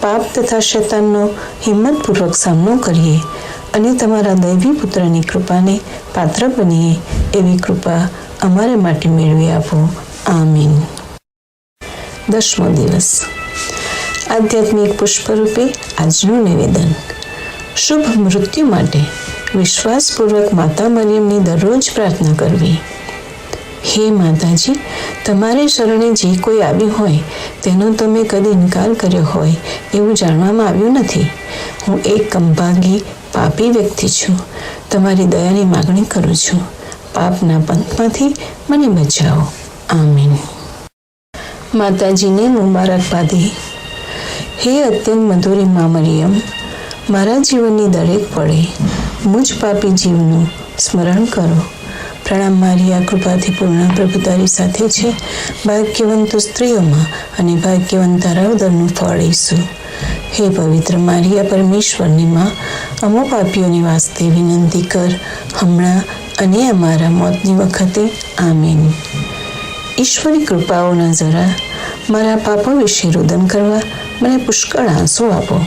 પાપ તથા શૈતાનનો હિંમતપૂર્વક સામનો કરીએ અને તમારા દૈવી પુત્રની કૃપાને પાત્ર બનીએ એવી કૃપા અમારે માટે મેળવી આપો. આમીન. દસમો દિવસ. આધ્યાત્મિક પુષ્પરૂપે આજનું નિવેદન. શુભ મૃત્યુ માટે વિશ્વાસપૂર્વક માતા મરિયમની દરરોજ પ્રાર્થના કરવી. હે માતાજી, તમારે શરણે જે કોઈ આવ્યું હોય, તેનો તમે કદી ઇનકાર કર્યો હોય એવું જાણવામાં આવ્યું નથી. હું એક કંભાગી પાપી વ્યક્તિ છું. તમારી દયાની માગણી કરું છું. પાપના પંથમાંથી મને બચાવો. આમીન. માતાજીને મુબારકબાદી હે અત્યંત મધુરી મા મરિયમ, મારા જીવનની દરેક પળે મુજ પાપી જીવનું સ્મરણ કરો. પ્રણામ મારી આ કૃપાથી પૂર્ણ પ્રભુ તારી સાથે છે. ભાગ્યવંત સ્ત્રીઓમાં અને ભાગ્યવંત તારાવદરનું ફળ ઈસુ. હે પવિત્ર મારિયા પરમેશ્વરની માં અમો પાપીઓની વાસ્તે વિનંતી કર, હમણાં અને અમારા મોતની વખતે, આમીન. ઈશ્વરી કૃપાઓના જરા, મારા પાપો વિશે રુદન કરવા, મને પુષ્કળ આંસુ આપો.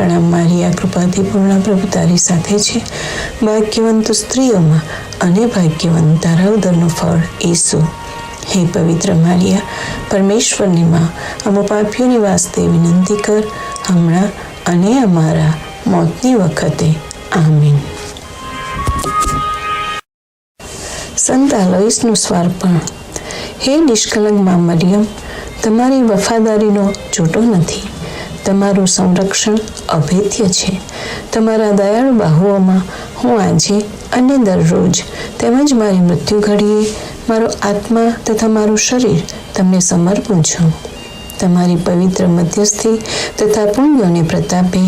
પ્રણામ મારી આ કૃપાથી પૂર્ણ પ્રભુ તારી સાથે છે. ભાગ્યવંત સ્ત્રીઓમાં અને ભાગ્યવંત તારાવદરનું ફળ ઈસુ. હે પવિત્ર મારિયા, પરમેશ્વરની માં, અમો પાપીઓની વાસ્તે વિનંતી કર, હમણાં અને અમારા મોતની વખતે. આમીન. સંત આલોઈસનું સ્વાર્પણ. હે નિષ્કલંકમાં મરિયમ, તમારી વફાદારીનો જોટો નથી. તમારું સંરક્ષણ અભેદ્ય છે. તમારા દયાળુ બાહુઓમાં હું આજે અને દરરોજ તેમજ મારી મૃત્યુ ઘડીએ મારો આત્મા તથા મારું શરીર તમને સમર્પું છું. તમારી પવિત્ર મધ્યસ્થી તથા પુણ્યોને પ્રતાપે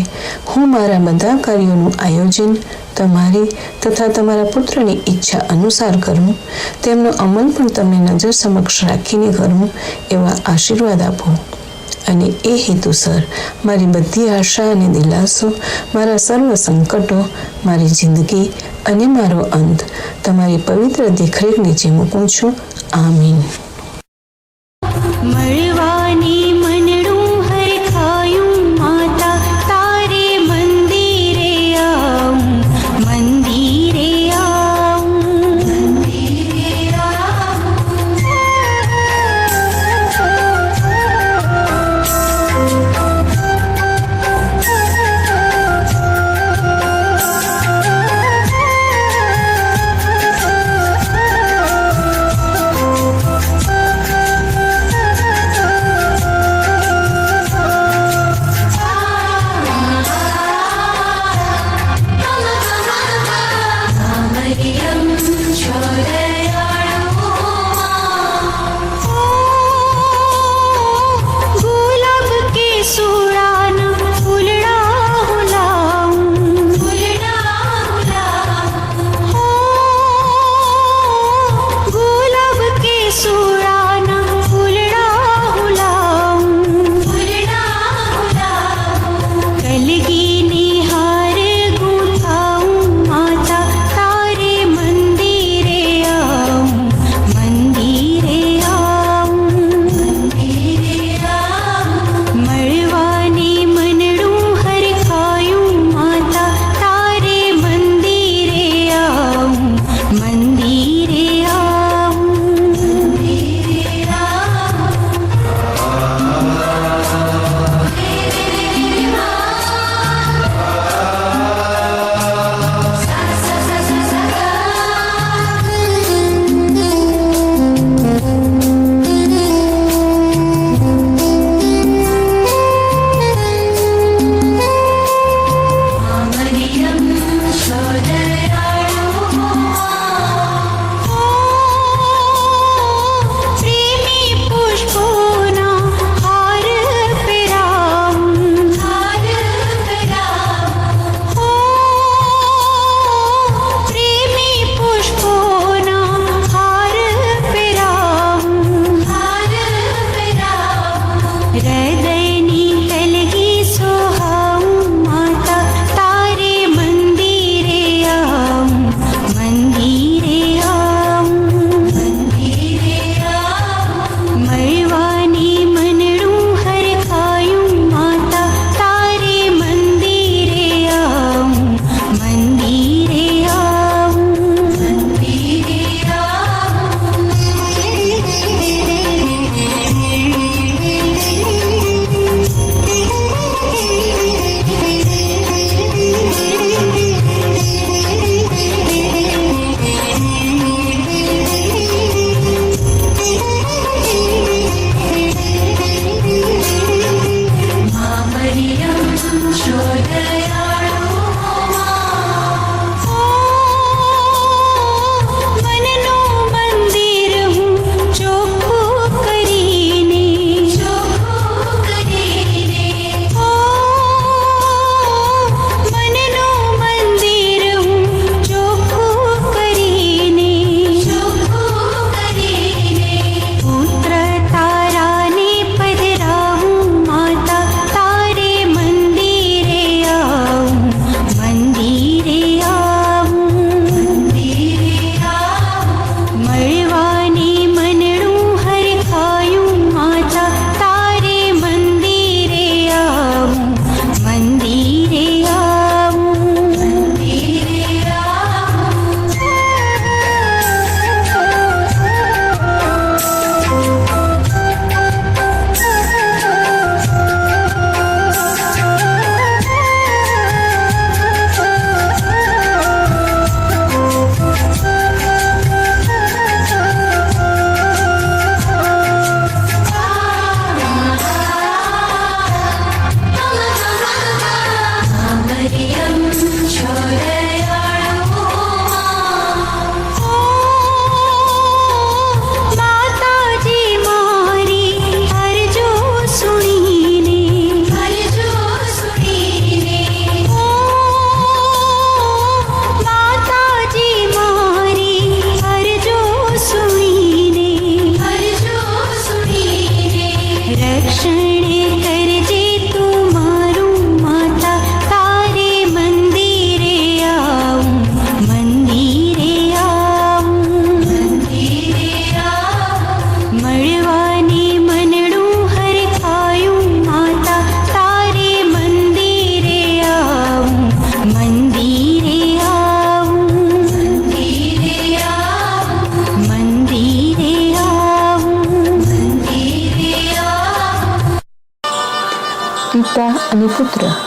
હું મારા બધા કાર્યોનું આયોજન, તમારી તથા તમારા પુત્રની ઈચ્છા અનુસાર કરું, તેમનો અમલ પણ તમને નજર સમક્ષ રાખીને કરું, એવા આશીર્વાદ આપો. અને એ હેતુસર મારી બધી આશા અને દિલાસો, મારા સર્વ સંકટો, મારી જિંદગી અને મારો અંત તમારી પવિત્ર દેખરેખ નીચે મૂકું છું. આમીન.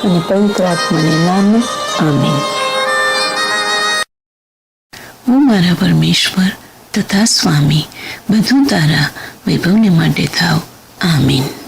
અને પવિત્ર આત્માને નામે, આમીન. હું મારા પરમેશ્વર તથા સ્વામી, બધું તારા વૈભવને માટે થાવ. આમીન.